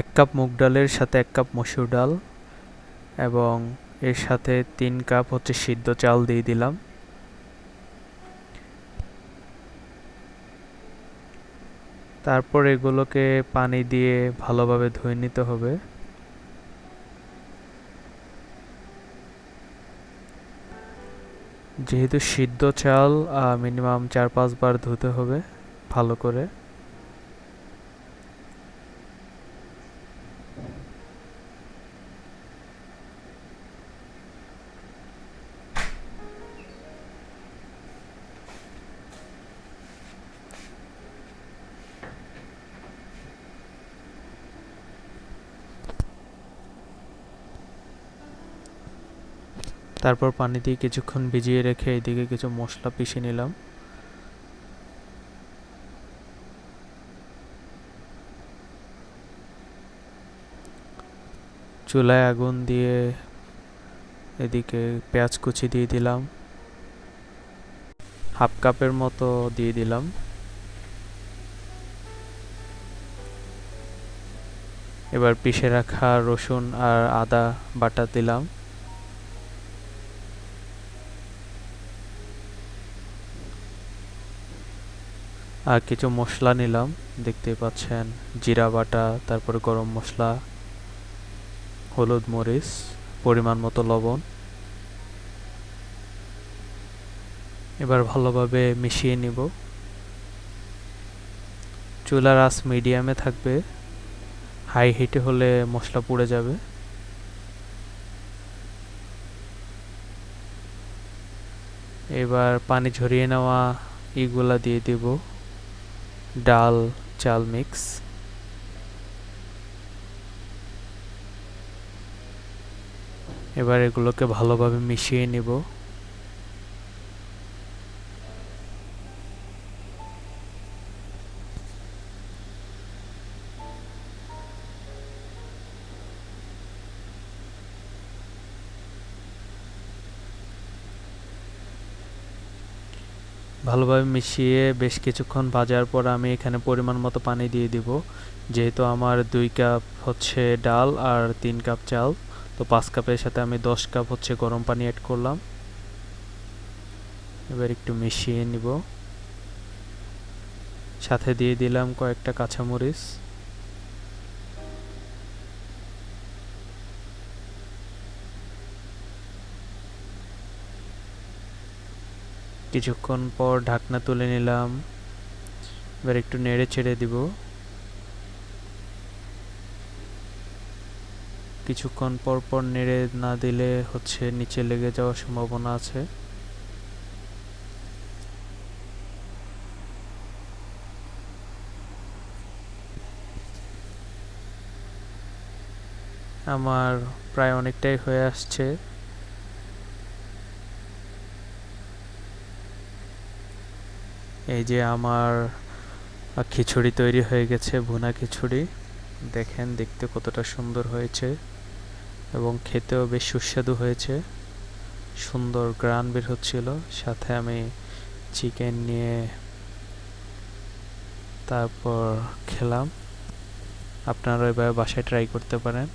এক কাপ মুগ ডালের সাথে এক কাপ মসুর ডাল এবং এর সাথে তিন কাপ হচ্ছে সিদ্ধ চাল দিয়ে দিলাম। তারপর এগুলোকে পানি দিয়ে ভালোভাবে ধুয়ে নিতে হবে। যেহেতু সিদ্ধ চাল মিনিমাম চার পাঁচবার ধুতে হবে ভালো করে। তারপর পানি দিয়ে কিছুক্ষণ ভিজিয়ে রেখে এদিকে কিছু মশলা পিষে নিলাম। চুলায় আগুন দিয়ে এদিকে পেঁয়াজ কুচি দিয়ে দিলাম। হাফ কাপের মতো দিয়ে দিলাম। এবার পিষে রাখা রসুন আর আদা বাটা দিলাম। কিছু মশলা নিলাম দেখতে পাচ্ছেন, জিরা বাটা, তারপর গরম মশলা, হলুদ মরিচ, পরিমাণ মতো লবণ। এবার ভালোভাবে মিশিয়ে নিব। চুলার আঁচ মিডিয়ামে থাকবে। হাই হিটে হলে মশলা পুড়ে যাবে। এবার পানি ঝরিয়ে নেওয়া ইগুলা দিয়ে দিব। ডাল চাল মিক্স। এবার এগুলোকে ভালোভাবে মিশিয়ে নিব। ভালোভাবে মিশিয়ে বেশ কিছুক্ষণ ভাজার পর আমি এখানে পরিমাণ মতো পানি দিয়ে দিব। যেহেতু আমার দুই কাপ হচ্ছে ডাল আর তিন কাপ চাল, তো পাঁচ কাপের সাথে আমি দশ কাপ হচ্ছে গরম পানি অ্যাড করলাম। এবার একটু মিশিয়ে নিব। সাথে দিয়ে দিলাম কয়েকটা কাঁচামরিচ। কিছুক্ষণ পর ঢাকনা তুলে নিলাম। এবার একটু নেড়ে ছেড়ে দিব। কিছুক্ষণ পর পর নেড়ে না দিলে হচ্ছে নিচে লেগে যাওয়ার সম্ভাবনা আছে। আমার প্রায় অনেকটাই হয়ে আসছে। এই যে আমার খিচুড়ি তৈরি হয়ে গেছে, ভুনা খিচুড়ি। দেখেন দেখতে কতটা সুন্দর হয়েছে এবং খেতেও বেশ সুস্বাদু হয়েছে। সুন্দর গ্রান বের হচ্ছিল। সাথে আমি চিকেন নিয়ে তারপর খেলাম। আপনারা এবার বাসায় ট্রাই করতে পারেন।